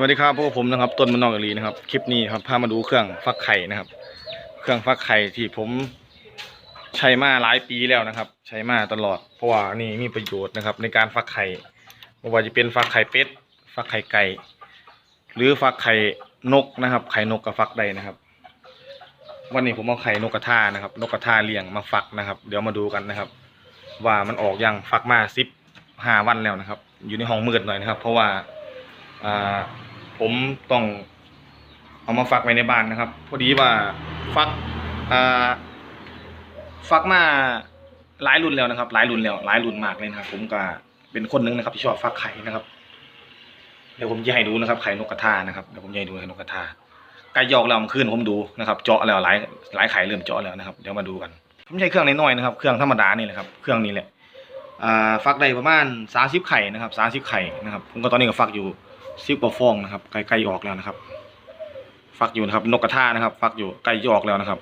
วัสดีครับพวกผมนะครับต้นมันนอกกะลีนะครับคลิปนี้ครับพามาดูเครื่องฟักไข่นะครับ เครื่องฟักไข่ที่ผมใช้มาหลายปีแล้วนะครับ ใช้มาตลอดเพราะว่านี่มีประโยชน์นะครับ ในการฟักไข่ไม่ว่าจะเป็นฟักไข่เป็ดฟักไข่ไก่ หรือฟักไข่นกนะครับ ไข่นกกับฟักได้นะครับ วันนี้ผมเอาไข่นกกระทานะครับ นกกระทาเลี้ยงมาฟักนะครับ เดี๋ยวมาดูกันนะครับ ว่ามันออกยังฟักมาสิบห้าวันแล้วนะครับ อยู่ในห้องมืดหน่อยนะครับ เพราะว่าอ่า ผมต้องเอามาฟักไว้ในบ้านนะครับ พอดีว่าฟักอ่าฟักมาหลายรุ่นแล้วนะครับ หลายรุ่นแล้วหลายรุ่นมากเลยนะครับ ผมก็เป็นคนหนึงนะครับ ที่ชอบฟักไข่นะครับเดี๋ยวผมจะให้ดูนะครับไข่นกกระทานะครับเดี๋ยวผมจะให้ดูไข่นกกระทาไก่ยอกแล้วเมื่อคืนผมดูนะครับ เจาะแล้วหลายหลายไข่เริ่มเจาะแล้วนะครับ เดี๋ยวมาดูกันผมใช้เครื่องน้อยๆนะครับ เครื่องธรรมดานี่แหละครับ เครื่องนี้แหละฟักได้ประมาณสามสิบไข่นะครับสามสิบไข่นะครับ ผมก็ตอนนี้ก็ฟักอยู่ สิบกว่าฟองนะครับใกล้ๆออกแล้วนะครับ ฟักอยู่นะครับ นกกระทานะครับ ฟักอยู่ใกล้จะออกแล้วนะครับ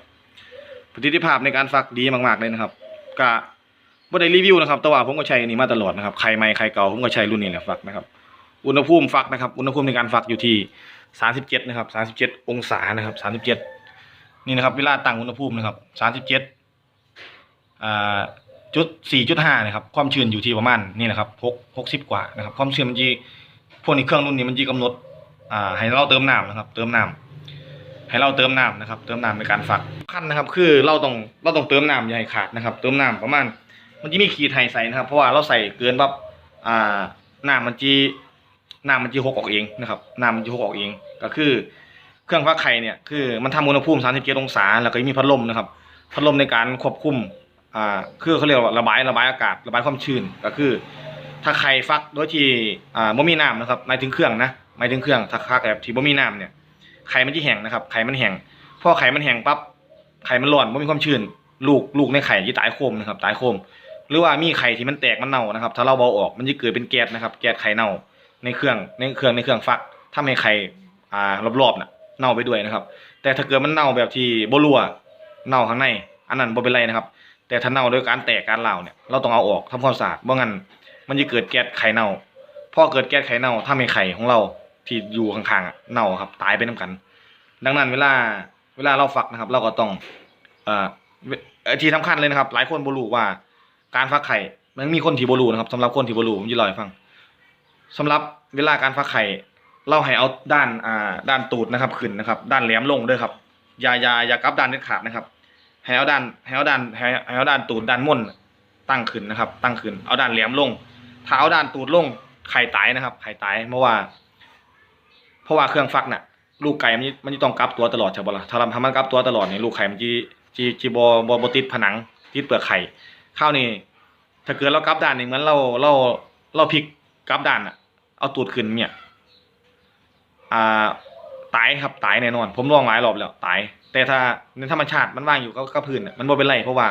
ประสิทธิภาพในการฟักดีมากๆเลยนะครับก็บ่ได้รีวิวนะครับแต่ว่าผมก็ใช้อันนี้มาตลอดนะครับไข่ใหม่ไข่เก่าผมก็ใช้รุ่นนี้แหละฟักนะครับ อุณหภูมิฟักนะครับ อุณหภูมิในการฟักอยู่ที่สามสิบเจ็ดนะครับสามสิบเจ็ดองศานะครับสามสิบเจ็ดนี่นะครับ เวลาตั้งอุณหภูมินะครับสามสิบเจ็ดอ่าจุดสี่จุดห้านะครับ ความชื้นอยู่ที่ประมาณนี่นะครับหกหกสิบกว่านะครับ ความชื้นมันจี พวกนี้เครื่องรุ่นนี้มันจีกำหนดอ่าให้เราเติมน้ำนะครับ เติมน้ำให้เราเติมน้ำนะครับ เติมน้ำในการฝักขั้นนะครับ คือเราต้องเราต้องเติมน้ำอย่าให้ขาดนะครับ เติมน้ำประมาณ มันจะมีขีดไฮใส่นะครับ เพราะว่าเราใส่เกินปั๊บอ่าน้ำมันจีน้ำมันจีหกออกเองนะครับน้ำมันจีหกออกเอง ก็คือ เครื่องฟักไข่เนี่ยคือมันทำอุณหภูมิ37องศาแล้วก็มีพัดลมนะครับ พัดลมในการควบคุมอ่าคือเขาเรียกว่าระบายระบายอากาศระบายความชื้นก็คือ ถ้าไข่ฟักโดยที่อ่าบ่มีน้ำนะครับหมายถึงเครื่องนะหมายถึงเครื่องถ้าฟักแบบที่บ่มีน้ำเนี่ยไข่มันจะแห้งนะครับไข่มันแห้งพอไข่มันแห้งปั๊บไข่มันร้อนบ่มีความชื้นลูกลูกในไข่จะตายโคมนะครับตายโคม หรือว่ามีไข่ที่มันแตกมันเน่านะครับ ถ้าเราเบาออกมันจะเกิดเป็นแก๊สนะครับ แก๊สไข่เน่าในเครื่องในเครื่องในเครื่องฟักทำให้ไข่อ่ารอบๆน่ะเน่าไปด้วยนะครับ แต่ถ้าเกิดมันเน่าแบบที่บ่รั่วเน่าข้างใน อันนั้นบ่เป็นไรนะครับ แต่ถ้าเน่าโดยการแตกการเหลาเนี่ยเราต้องเอาออกทำความสะอาดเพราะงั้น มันจะเกิดแก๊สไข่เน่าพอเกิดแก๊สไข่เน่าถ้าไม่ไข่ของเราที่อยู่ข้างๆเน่าครับ ตายไปน้ากัน ดังนั้นเวลาเวลาเราฟักนะครับ เราก็ต้อง เอ่อที่สำคัญเลยนะครับ หลายคนบรู้ว่า การฟักไข่มันมีคนที่บรู้นะครับสำหรับคนที่บรู้ผมจะเล่าให้ฟังสำหรับเวลาการฟักไข่เราให้เอาด้านอ่าด้านตูดนะครับขึ้นนะครับ ด้านแหลมลงด้วยครับอย่าอย่าอย่ากลับด้านเด็ดขาดนะครับให้เอาด้านให้เอาด้านให้เอาด้านตูดด้านม่นตั้งขึ้นนะครับ ตั้งขึ้นเอาด้านแหลมลง เอาด้านตูดลงไข่ตายนะครับ ไข่ตายเพราะว่า เพราะว่าเครื่องฟักน่ะ ลูกไก่มันมันจะต้องกลับตัวตลอดใช่ปะล่ะถ้าเราทำมันกลับตัวตลอดเนี่ยลูกไข่มันจีจีจีบอบอบติดผนังติดเปลือกไข่ข้าวนี่ถ้าเกิดเรากลับด้านนี่เหมือนเราเราเราพลิกกลับด้านอะ เอาตูดขึ้นเนี่ย อ่าตายครับตายแน่นอน ผมลองหลายรอบแล้วตาย แต่ถ้าในธรรมชาติมันว่างอยู่ก็ก็พื้นมันบ่เป็นไรเพราะว่า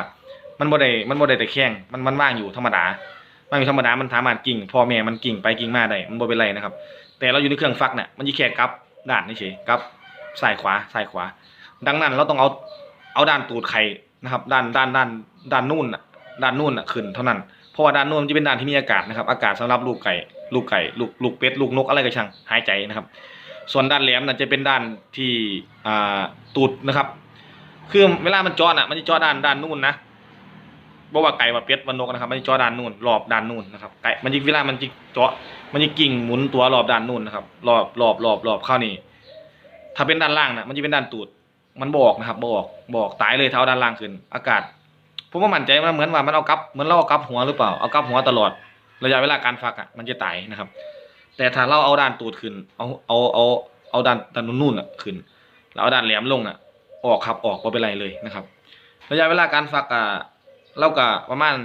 มันบ่ได้มันบ่ได้แต่แข้งมันมันว่างอยู่ธรรมดา ว่างอยู่ธรรมดา มันสามารถกิ่งพ่อแม่มันกิ่งไปกิ่งมาได้ มันบ่เป็นไรนะครับ แต่เราอยู่ในเครื่องฟักเนี่ยมันจะแค่กลับด้านนี่เฉยกลับซ้ายขวาซ้ายขวา ดังนั้นเราต้องเอาเอาด้านตูดไข่นะครับ ด้านด้านด้านด้านนู่นน่ะด้านนู่นน่ะขึ้นเท่านั้น เพราะว่าด้านนู่นมันจะเป็นด้านที่มีอากาศนะครับ อากาศสำหรับลูกไก่ ลูกไก่ ลูกลูกเป็ด ลูกนกอะไรก็ช่างหายใจนะครับ ส่วนด้านแหลมน่ะจะเป็นด้านที่อ่าตูดนะครับ คือเวลามันจาะน่ะ มันจะจาะด้านด้านนู่นนะ บอกว่าไก่ว่าเป็ดว่านกนะครับ มันจะเจาะด้านนู่นรอบด้านนู่นนะครับไก่มันจะเวลามันจะเจาะ มันจะกิ่งหมุนตัวรอบด้านนู่นนะครับ รอบรอบรอบรอบเข้านี่ถ้าเป็นด้านล่างนะมันจะเป็นด้านตูด มันบอกนะครับบอกบอกตายเลยเท้าด้านล่างขึ้น อากาศผมว่ามั่นใจมันเหมือนว่ามันเอากลับเหมือนเราเอากลับหัวหรือเปล่าเอากลับหัวตลอด ระยะเวลาการฟักอะมันจะตายนะครับ แต่ถ้าเราเอาด้านตูดขึ้น เอาเอาเอาเอาด้านด้านนู่นๆอะขึ้นแล้วเอาด้านแหลมลงอะ ออกครับออกไม่เป็นไรเลยนะครับ ระยะเวลาการฟักอะ เราก็ประมาณ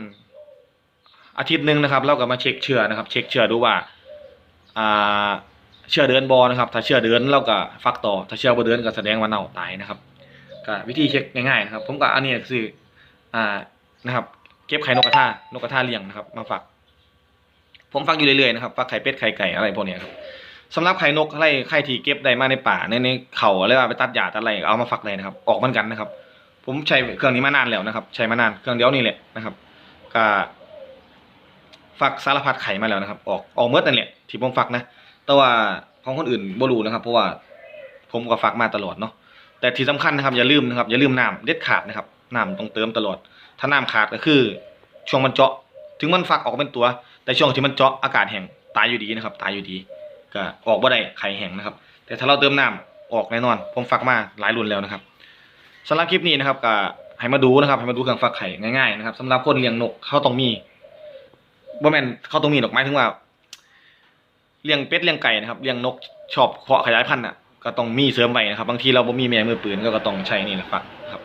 อาทิตย์หนึ่งนะครับ เราก็มาเช็คเชื้อนะครับ เช็คเชื้อดูว่าอ่าเชื้อเดือนบอนะครับ ถ้าเชื้อเดือนเราก็ฟักต่อ ถ้าเชื้อบ่เดือนก็แสดงว่าเน่าตายนะครับก็วิธีเช็คง่ายๆนะครับ ผมก็อันนี้คืออ่านะครับ เก็บไข่นกกระทานกกระทาเลี้ยงนะครับ มาฝัก ผมฟักอยู่เรื่อยๆนะครับฟักไข่เป็ดไข่ไก่อะไรพวกนี้ครับสำหรับไข่นกอะไรไข่ที่เก็บได้มาในป่าในในเขาอะไรว่าไปตัดหญ้าตัดอะไรเอามาฟักเลยนะครับ ออกเหมือนกันนะครับ ผมใช้เครื่องนี้มานานแล้วนะครับ ใช้มานานเครื่องเดียวนี่แหละนะครับก็ฟักสารพัดไข่มาแล้วนะครับ ออกออกเมื่อนั่นแหละที่ผมฟักนะ แต่ว่าของคนอื่นบ่รู้นะครับ เพราะว่าผมก็ฟักมาตลอดเนาะแต่ที่สำคัญนะครับอย่าลืมนะครับอย่าลืมน้ำเด็ดขาดนะครับน้ำต้องเติมตลอด ถ้าน้ำขาดก็คือ ช่วงมันเจาะ ถึงมันฟักออกเป็นตัว แต่ช่วงที่มันเจาะอากาศแห้งตายอยู่ดีนะครับ ตายอยู่ดี ก็ออกบ่ได้ไข่แห้งนะครับ แต่ถ้าเราเติมน้ำออกแน่นอน ผมฟักมาหลายรุ่นแล้วนะครับ สำหรับคลิปนี้นะครับก็ให้มาดูนะครับให้มาดูเครื่องฟักไข่ง่ายๆนะครับสำหรับคนเลี้ยงนกเขาต้องมีบ่แม่นเขาต้องมีดอกไม้ถึงว่าเลี้ยงเป็ดเลี้ยงไก่นะครับเลี้ยงนกชอบเพาะขยายพันธุ์อะก็ต้องมีเสริมไว้นะครับ บางทีเราบ่มีแม่มือปืนก็ก็ต้องใช้นี่แหละฟักครับ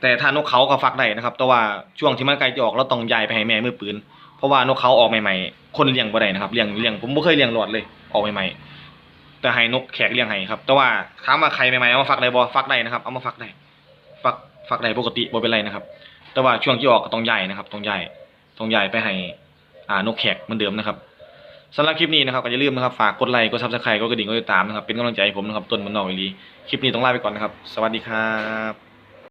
แต่ถ้านกเขาก็ฟักได้นะครับ แต่ว่าช่วงที่มันใกล้จะออกเราต้องย้ายไปให้แม่มือปืนเพราะว่านกเขาออกใหม่ๆ คนเลี้ยงบ่ได้นะครับเลี้ยงเลี้ยงผมบ่เคยเลี้ยงหลอดเลยออกใหม่ๆ แต่ให้นกแขกเลี้ยงให้ครับ แต่ว่าถามว่าใครใหม่ๆเอามาฟักได้บ่ฟักได้นะครับ เอามาฟักได้ฟักฟักได้ปกติบ่เป็นไรนะครับ แต่ว่าช่วงที่ออกก็ต้องใหญ่นะครับต้องใหญ่ต้องใหญ่ไปให้อ่านกแขกเหมือนเดิมนะครับสำหรับคลิปนี้นะครับก็อย่าลืมนะครับฝากกดไลค์กดซับสไครต์กดกระดิ่งกดติดตามนะครับเป็นกำลังใจให้ผมนะครับต้นมันนอกอีหลีคลิปนี้ต้องลาไปก่อนนะครับ สวัสดีครับ